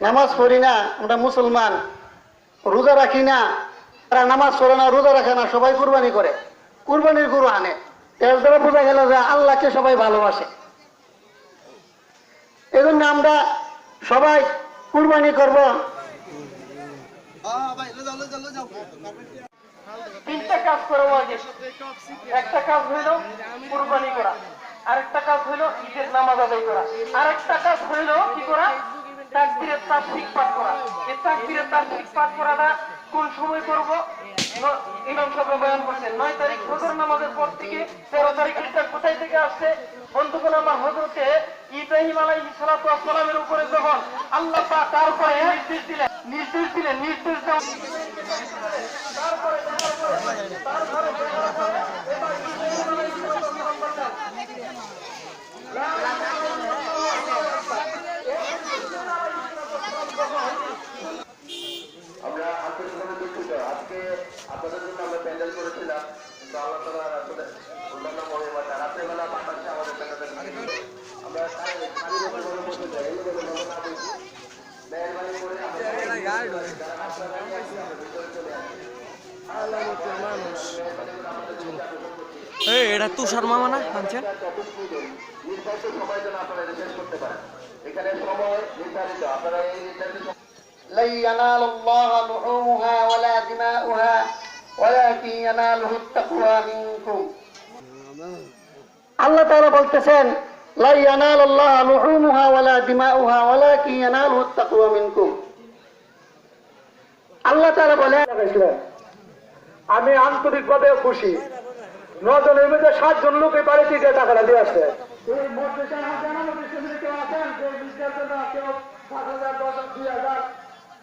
নামাজ পড়ি না, আমরা মুসলমান, রোজা রাখি না, তারা নামাজ পড়ে না, রোজা রাখে না, সবাই কুরবানি করে। কুরবানির গরু আনে এর দ্বারা বোঝা গেল যে আল্লাহকে সবাই ভালোবাসে। এজন্য আমরা সবাই কুরবানি করব। তিনটা কাজ করব আগে একটা কাজ হইল কুরবানি করা, আরেকটা কাজ হইল ঈদের নামাজ আদায় করা। আরেকটা কাজ হইল কি করা? তাকবীরের তাফসীর পাঠ করা। এই তাকবীরের তাফসীর পাঠ করাটা কোন সময় করব? ইমাম সাহেব বয়ান করছেন, নয় তারিখ ফজর নামাজের পর থেকে তেরো তারিখ এটা কোথায় থেকে আসছে? বন্ধুগণ আমার হজরতে ইব্রাহিম আলাইহিস সালাতু ওয়াস সালামের উপরে যখন আল্লাহ পাক তারপরে নির্দেশ দিলেন নির্দেশ দিলেন, নির্দেশ দেওয়া আমরা আপনাদের জন্য আমরা প্যান্ডেল করেছিলাম কিন্তু আল্লাহ তালা আসলে অন্যান্য মহিমা রাত্রেবেলা বাতাসে আমাদের প্যান্ডেল আমরা মেহরবানি করে এটা তুষার মামা না আনছেন নির্ধারিত সময় যেন আপনারা শেষ করতে পারেন। এখানে সময় নির্ধারিত। আপনারা এই নির্ধারিত لن ينال الله لحومها ولا دماؤها ولكن يناله التقوى منكم আল্লাহ তাআলা বলতেছেন لا ينال الله لحومها ولا دماؤها ولكن يناله التقوى منكم আল্লাহ তাআলা বলেন আমি আন্তরিকভাবে খুশি নজনের মধ্যে সাতজন লোক এই বাড়িতে গিয়ে টাকাটা দিয়ে আসছে এই মধ্যে যারা জানানো বিশ্ববিদ্যালয়ে কেউ আছেন যে বিদ্যার জন্য কেউ পাঁচ হাজার দশ হাজার দুই হাজার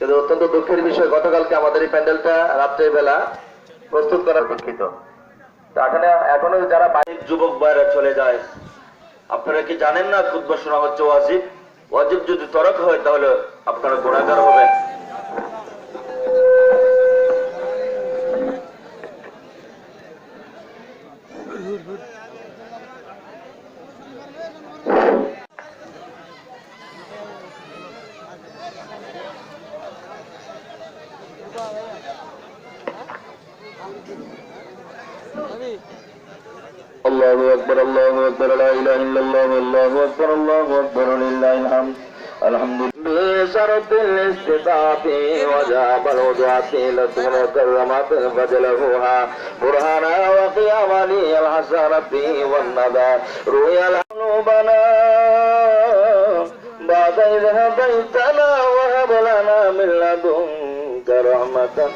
কিন্তু অত্যন্ত দুঃখের বিষয়, গতকালকে আমাদের এই প্যান্ডেলটা রাত্রে বেলা প্রস্তুত করার তো এখানে এখনও যারা বাড়ির যুবক বাইরে চলে যায়, আপনারা কি জানেন না খুদ্ শোনা হচ্ছে ওয়াজিব? ওয়াজিব যদি তরক হয়, তাহলে আপনারা গোড়াগার হবেন। الله أكبر الله أكبر لا إله إلا الله الله أكبر الله أكبر لله الحمد الحمد لله بشرط الاستطاعة وجاب الوضعة لتكون كرمات فجلبوها برهانا وقيام لي الحسنة والندى روي القلوبنا بعد إذ هديتنا وهب لنا من لدنك إليك رحمة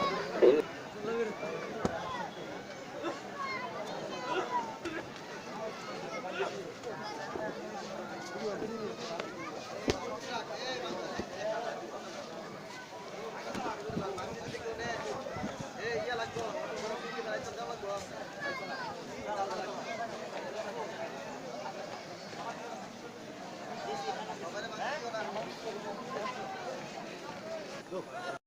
Look.